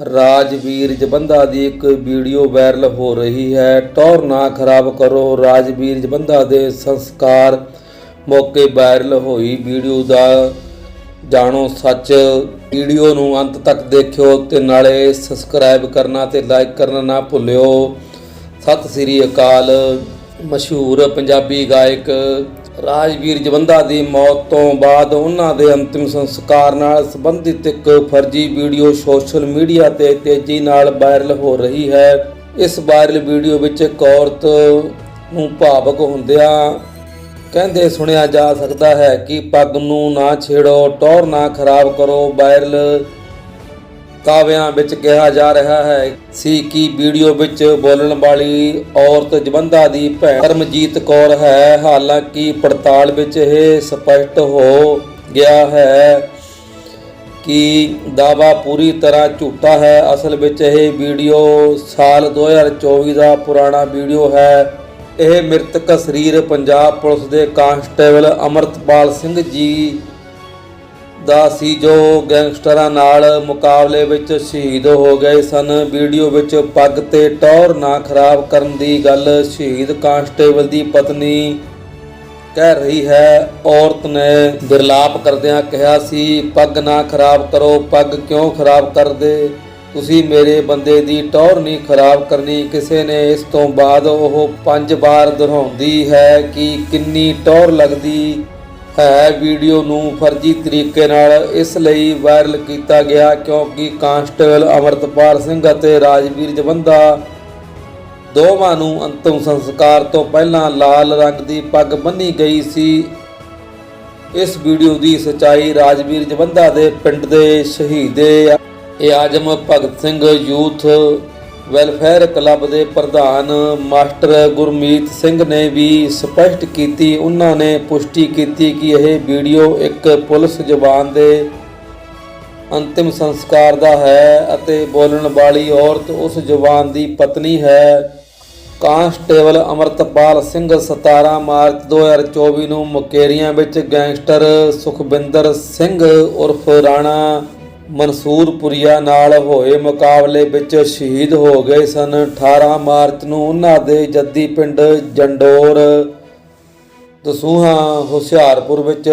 ਰਾਜਵੀਰ ਜਬੰਦਾ ਦੀ ਇੱਕ video viral ਹੋ ਰਹੀ ਹੈ। ਟੌਰ ਨਾ ਖਰਾਬ ਕਰੋ। ਰਾਜਵੀਰ ਜਬੰਦਾ ਦੇ ਸੰਸਕਾਰ ਮੌਕੇ ਵਾਇਰਲ ਹੋਈ ਵੀਡੀਓ ਦਾ ਜਾਣੋ ਸੱਚ। ਵੀਡੀਓ ਨੂੰ ਅੰਤ ਤੱਕ ਦੇਖਿਓ ਤੇ ਨਾਲੇ ਸਬਸਕ੍ਰਾਈਬ ਕਰਨਾ ਤੇ ਲਾਈਕ ਕਰਨਾ ਨਾ ਭੁੱਲਿਓ। ਸਤਿ ਸ੍ਰੀ ਅਕਾਲ। ਮਸ਼ਹੂਰ ਪੰਜਾਬੀ ਗਾਇਕ ਰਾਜਵੀਰ ਜਵੰਦਾ ਦੀ ਮੌਤ ਤੋਂ ਬਾਅਦ ਉਹਨਾਂ ਦੇ ਅੰਤਿਮ ਸੰਸਕਾਰ ਨਾਲ ਸੰਬੰਧਿਤ ਇੱਕ ਫਰਜ਼ੀ ਵੀਡੀਓ ਸੋਸ਼ਲ ਮੀਡੀਆ ਤੇ ਤੇਜ਼ੀ ਨਾਲ ਵਾਇਰਲ ਹੋ ਰਹੀ ਹੈ। ਇਸ ਵਾਇਰਲ ਵੀਡੀਓ ਵਿੱਚ ਇੱਕ ਔਰਤ ਨੂੰ ਭਾਵਕ ਹੁੰਦਿਆਂ ਕਹਿੰਦੇ ਸੁਣਿਆ ਜਾ ਸਕਦਾ ਹੈ ਕਿ ਪੱਗ ਨੂੰ ਨਾ ਛੇੜੋ, ਟੌਰ ਨਾ ਖਰਾਬ ਕਰੋ, ਵਾਇਰਲ ਕਾਵਿਆਂ ਵਿੱਚ ਕਿਹਾ ਜਾ ਰਿਹਾ ਹੈ। ਸੀ ਕਿ ਵੀਡੀਓ ਵਿੱਚ ਬੋਲਣ ਵਾਲੀ ਔਰਤ ਜਵੰਦਾ ਦੀ ਭੈਣ ਕਰਮਜੀਤ ਕੌਰ ਹੈ। ਹਾਲਾਂਕਿ ਪੜਤਾਲ ਵਿੱਚ ਇਹ ਸਪਸ਼ਟ ਹੋ ਗਿਆ ਹੈ ਕਿ ਦਾਵਾ ਪੂਰੀ ਤਰ੍ਹਾਂ ਝੂਠਾ ਹੈ। ਅਸਲ ਵਿੱਚ ਇਹ ਵੀਡੀਓ ਸਾਲ 2024 ਦਾ ਪੁਰਾਣਾ ਵੀਡੀਓ ਹੈ। ਇਹ ਮ੍ਰਿਤਕ ਸਰੀਰ ਪੰਜਾਬ ਪੁਲਿਸ ਦੇ ਕਾਂਸਟੇਬਲ ਅਮਰਤਪਾਲ ਸਿੰਘ ਜੀ ਦਾ ਸੀ ਜੋ ਗੈਂਗਸਟਰਾਂ ਨਾਲ ਮੁਕਾਬਲੇ ਵਿੱਚ ਸ਼ਹੀਦ ਹੋ ਗਏ ਸਨ। ਵੀਡੀਓ ਵਿੱਚ ਪੱਗ ਤੇ ਟੌਰ ਨਾ ਖਰਾਬ ਕਰਨ ਦੀ ਗੱਲ ਸ਼ਹੀਦ ਕਾਂਸਟੇਬਲ ਦੀ ਪਤਨੀ ਕਹਿ ਰਹੀ ਹੈ। ਔਰਤ ਨੇ ਬਿਰਲਾਪ ਕਰਦਿਆਂ ਕਿਹਾ ਸੀ, ਪੱਗ ਨਾ ਖਰਾਬ ਕਰੋ। ਪੱਗ ਕਿਉਂ ਖਰਾਬ ਕਰਦੇ? ਤੁਸੀਂ ਮੇਰੇ ਬੰਦੇ ਦੀ ਟੌਰ ਨਹੀਂ ਖਰਾਬ ਕਰਨੀ। ਕਿਸੇ ਨੇ ਇਸ ਤੋਂ ਬਾਅਦ ਉਹ ਪੰਜ ਵਾਰ ਦੁਹਰਾਉਂਦੀ ਹੈ ਕਿ ਕਿੰਨੀ ਟੌਰ ਲੱਗਦੀ ਹੈ ਵੀਡੀਓ ਨੂੰ ਫਰਜ਼ੀ ਤਰੀਕੇ ਨਾਲ ਇਸ ਲਈ ਵਾਇਰਲ ਕੀਤਾ ਗਿਆ ਕਿਉਂਕਿ ਕਾਂਸਟੇਬਲ ਅਮਰਤਪਾਲ ਸਿੰਘ ਅਤੇ ਰਾਜਵੀਰ ਜਵੰਦਾ ਦੋਵਾਂ ਨੂੰ ਅੰਤਮ ਸੰਸਕਾਰ ਤੋਂ ਪਹਿਲਾਂ ਲਾਲ ਰੰਗ ਦੀ ਪੱਗ ਬੰਨੀ ਗਈ ਸੀ। ਇਸ ਵੀਡੀਓ ਦੀ ਸਚਾਈ ਰਾਜਵੀਰ ਜਵੰਦਾ ਦੇ ਪਿੰਡ ਦੇ Shaheede Azam Bhagat Singh youth welfare club ਦੇ ਪ੍ਰਧਾਨ ਮਾਸਟਰ ਗੁਰਮੀਤ ਸਿੰਘ ਨੇ ਵੀ ਸਪਸ਼ਟ ਕੀਤੀ। ਉਹਨਾਂ ਨੇ ਪੁਸ਼ਟੀ ਕੀਤੀ ਕਿ ਇਹ ਵੀਡੀਓ ਇੱਕ ਪੁਲਿਸ ਜਵਾਨ ਦੇ ਅੰਤਿਮ ਸੰਸਕਾਰ ਦਾ ਹੈ ਅਤੇ ਬੋਲਣ ਵਾਲੀ ਔਰਤ ਉਸ ਜਵਾਨ ਦੀ ਪਤਨੀ ਹੈ। ਕਾਂਸਟੇਬਲ ਅਮਰਤਪਾਲ ਸਿੰਘ 17 ਮਾਰਚ 2024 ਨੂੰ ਮੁਕੇਰੀਆਂ ਵਿੱਚ ਗੈਂਗਸਟਰ ਸੁਖਬਿੰਦਰ ਸਿੰਘ ਉਰਫ ਰਾਣਾ ਮਨਸੂਰਪੁਰੀਆ ਨਾਲ ਹੋਏ ਮੁਕਾਬਲੇ ਵਿੱਚ ਸ਼ਹੀਦ ਹੋ ਗਏ ਸਨ। 18 ਮਾਰਚ ਨੂੰ ਉਹਨਾਂ ਦੇ ਜੱਦੀ ਪਿੰਡ ਜੰਡੋਰ, ਦਸੂਹਾ, ਹੁਸ਼ਿਆਰਪੁਰ ਵਿੱਚ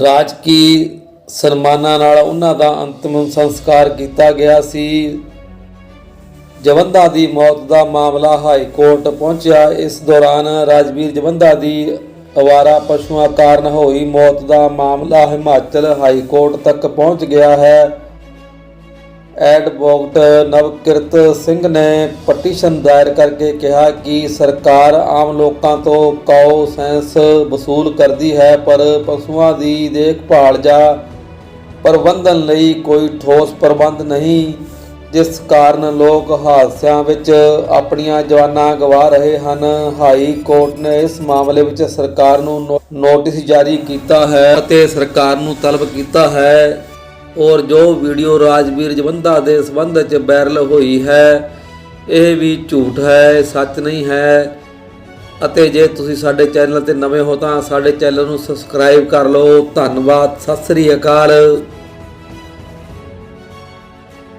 ਰਾਜਕੀ ਸਨਮਾਨਾਂ ਨਾਲ ਉਹਨਾਂ ਦਾ ਅੰਤਮ ਸੰਸਕਾਰ ਕੀਤਾ ਗਿਆ ਸੀ। ਜਵੰਦਾ ਦੀ ਮੌਤ ਦਾ ਮਾਮਲਾ ਹਾਈ ਕੋਰਟ ਪਹੁੰਚਿਆ। ਇਸ ਦੌਰਾਨ ਰਾਜਵੀਰ ਜਵੰਦਾ ਦੀ ਅਵਾਰਾ ਪਸ਼ੂਆਂ ਕਾਰਨ ਹੋਈ ਮੌਤ ਦਾ ਮਾਮਲਾ ਹਿਮਾਚਲ ਹਾਈ ਕੋਰਟ ਤੱਕ ਪਹੁੰਚ ਗਿਆ ਹੈ। ਐਡਵੋਕਟ ਨਵਕਿਰਤ ਸਿੰਘ ਨੇ ਪਟੀਸ਼ਨ ਦਾਇਰ ਕਰਕੇ ਕਿਹਾ ਕਿ ਸਰਕਾਰ ਆਮ ਲੋਕਾਂ ਤੋਂ ਕੌ ਸੈਂਸ ਵਸੂਲ ਕਰਦੀ ਹੈ, ਪਰ ਪਸ਼ੂਆਂ ਦੀ ਦੇਖਭਾਲ ਜਾਂ ਪ੍ਰਬੰਧਨ ਲਈ ਕੋਈ ਠੋਸ ਪ੍ਰਬੰਧ ਨਹੀਂ। ਜਿਸ ਕਾਰਨ ਲੋਕ ਹਾਦਸਿਆਂ ਵਿੱਚ ਆਪਣੀਆਂ ਜਵਾਨਾਂ ਗਵਾ ਰਹੇ ਹਨ। ਹਾਈ ਕੋਰਟ ਨੇ ਇਸ ਮਾਮਲੇ ਵਿੱਚ ਸਰਕਾਰ ਨੂੰ ਨੋ- ਨੋਟਿਸ ਜਾਰੀ ਕੀਤਾ ਹੈ ਅਤੇ ਸਰਕਾਰ ਨੂੰ ਤਲਬ ਕੀਤਾ ਹੈ। ਔਰ ਜੋ ਵੀਡੀਓ ਰਾਜਵੀਰ ਜਵੰਦਾ ਦੇ ਸੰਬੰਧ ਵਿੱਚ ਵਾਇਰਲ ਹੋਈ ਹੈ, ਇਹ ਵੀ ਝੂਠ ਹੈ ਸੱਚ ਨਹੀਂ ਹੈ। ਅਤੇ ਜੇ ਤੁਸੀਂ ਸਾਡੇ ਚੈਨਲ ਤੇ ਨਵੇਂ ਹੋ ਤਾਂ ਸਾਡੇ ਚੈਨਲ ਨੂੰ ਸਬਸਕ੍ਰਾਈਬ ਕਰ ਲਓ। ਧੰਨਵਾਦ, ਸਤਿ ਸ੍ਰੀ ਅਕਾਲ।